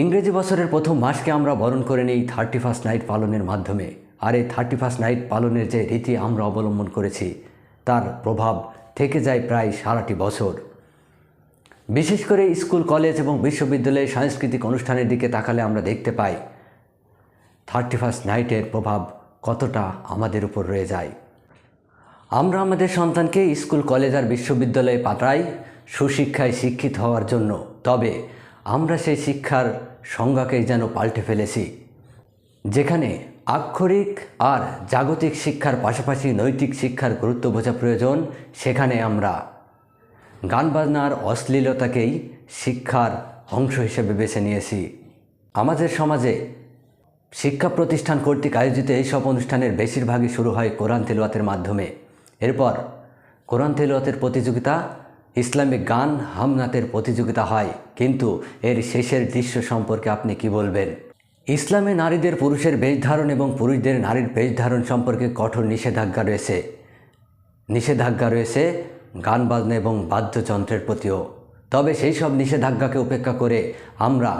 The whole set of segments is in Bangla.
ইংরেজি বছরের প্রথম মাসকে আমরা বরণ করে নিই থার্টি ফার্স্ট নাইট পালনের মাধ্যমে। আর এই থার্টি ফার্স্ট নাইট পালনের যে রীতি আমরা অবলম্বন করেছি, তার প্রভাব থেকে যায় প্রায় সারাটি বছর। বিশেষ করে স্কুল, কলেজ এবং বিশ্ববিদ্যালয়ে সাংস্কৃতিক অনুষ্ঠানের দিকে তাকালে আমরা দেখতে পাই, থার্টি ফার্স্ট নাইটের প্রভাব কতটা আমাদের উপর রয়ে যায়। আমরা আমাদের সন্তানকে স্কুল, কলেজ আর বিশ্ববিদ্যালয়ে পাঠাই সুশিক্ষায় শিক্ষিত হওয়ার জন্য। তবে আমরা সেই শিক্ষার সংজ্ঞাকে যেন পাল্টে ফেলেছি, যেখানে আক্ষরিক আর জাগতিক শিক্ষার পাশাপাশি নৈতিক শিক্ষার গুরুত্ব বোঝা প্রয়োজন, সেখানে আমরা গান বাজনার অশ্লীলতাকেই শিক্ষার অংশ হিসেবে বেছে নিয়েছি। আমাদের সমাজে শিক্ষা প্রতিষ্ঠান কর্তৃক আয়োজিত এইসব অনুষ্ঠানের বেশিরভাগই শুরু হয় কোরআন তেলোয়াতের মাধ্যমে। এরপর কোরআন তেলোয়াতের প্রতিযোগিতা ইসলামিক গান হামনাতের প্রতিযোগিতা হয়, কিন্তু এর শেষের দৃশ্য সম্পর্কে আপনি কি বলবেন? ইসলামে নারীদের পুরুষের বেশ ধারণ এবং পুরুষদের নারীর বেশ ধারণ সম্পর্কে কঠোর নিষেধাজ্ঞা রয়েছে। নিষেধাজ্ঞা রয়েছে গান, বাজনা এবং বাদ্যযন্ত্রের প্রতিও। তবে সেই সব নিষেধাজ্ঞাকে উপেক্ষা করে আমরা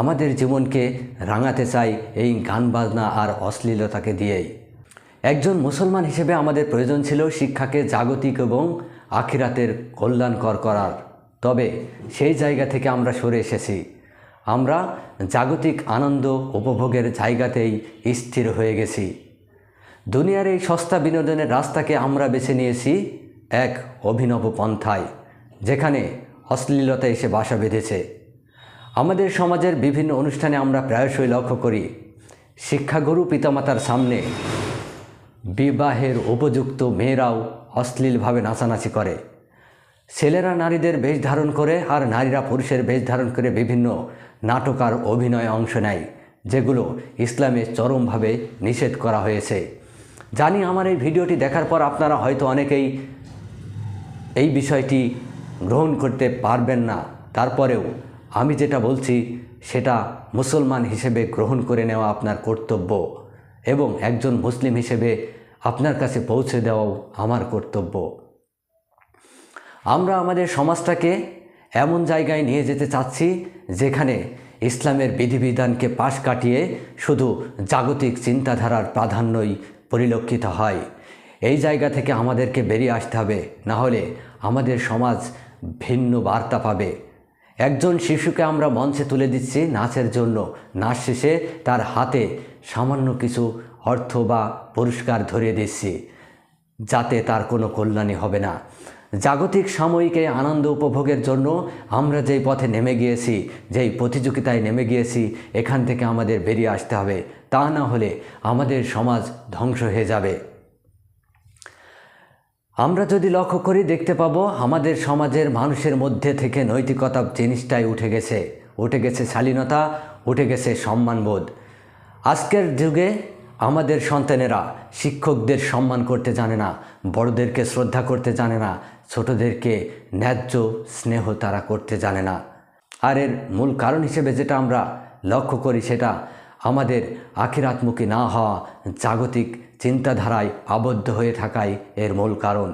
আমাদের জীবনকে রাঙাতে চাই এই গান, বাজনা আর অশ্লীলতাকে দিয়েই। একজন মুসলমান হিসেবে আমাদের প্রয়োজন ছিল শিক্ষাকে জাগতিক এবং আখিরাতের কল্যাণকর করার। তবে সেই জায়গা থেকে আমরা সরে এসেছি। আমরা জাগতিক আনন্দ উপভোগের জায়গাতেই স্থির হয়ে গেছি। দুনিয়ার এই সস্তা বিনোদনের রাস্তাকে আমরা বেছে নিয়েছি এক অভিনব পন্থায়, যেখানে অশ্লীলতা এসে বাসা বেঁধেছে। আমাদের সমাজের বিভিন্ন অনুষ্ঠানে আমরা প্রায়শই লক্ষ্য করি, শিক্ষাগুরু পিতামাতার সামনে বিবাহের উপযুক্ত মেয়েরাও অশ্লীলভাবে নাচানাচি করে। ছেলেরা নারীদের বেশ ধারণ করে আর নারীরা পুরুষের বেশ ধারণ করে বিভিন্ন নাটক আর অভিনয়ে অংশ নেয়, যেগুলো ইসলামে চরমভাবে নিষেধ করা হয়েছে। জানি আমার এই ভিডিওটি দেখার পর আপনারা হয়তো অনেকেই এই বিষয়টি গ্রহণ করতে পারবেন না। তারপরেও আমি যেটা বলছি, সেটা মুসলমান হিসেবে গ্রহণ করে নেওয়া আপনার কর্তব্য এবং একজন মুসলিম হিসেবে আপনার কাছে পৌঁছে দেওয়াও আমার কর্তব্য। আমরা আমাদের সমাজটাকে এমন জায়গায় নিয়ে যেতে চাচ্ছি যেখানে ইসলামের বিধিবিধানকে পাশ কাটিয়ে শুধু জাগতিক চিন্তাধারার প্রাধান্যই পরিলক্ষিত হয়। এই জায়গা থেকে আমাদেরকে বেরিয়ে আসতে হবে, না হলে আমাদের সমাজ ভিন্ন বার্তা পাবে। একজন শিশুকে আমরা মঞ্চে তুলে দিচ্ছি নাচের জন্য। নাচ শেষে তার হাতে সামান্য কিছু অর্থ বা পুরস্কার ধরিয়ে দিচ্ছি যাতে তার কোনো কল্যাণী হবে না। জাগতিক সাময়িকে আনন্দ উপভোগের জন্য আমরা যেই পথে নেমে গিয়েছি, যেই প্রতিযোগিতায় নেমে গিয়েছি, এখান থেকে আমাদের বেরিয়ে আসতে হবে। তা না হলে আমাদের সমাজ ধ্বংস হয়ে যাবে। আমরা যদি লক্ষ্য করি, দেখতে পাবো আমাদের সমাজের মানুষের মধ্যে থেকে নৈতিকতা জিনিসটাই উঠে গেছে। উঠে গেছে শালীনতা, উঠে গেছে সম্মানবোধ। আজকের যুগে আমাদের সন্তানেরা শিক্ষকদের সম্মান করতে জানে না, বড়দেরকে শ্রদ্ধা করতে জানে না, ছোটদেরকে ন্যায্য স্নেহ তারা করতে জানে না। আর এর মূল কারণ হিসেবে যেটা আমরা লক্ষ্য করি সেটা আমাদের আখিরাতমুখী না হওয়া জাগতিক চিন্তাধারায় আবদ্ধ হয়ে থাকাই এর মূল কারণ।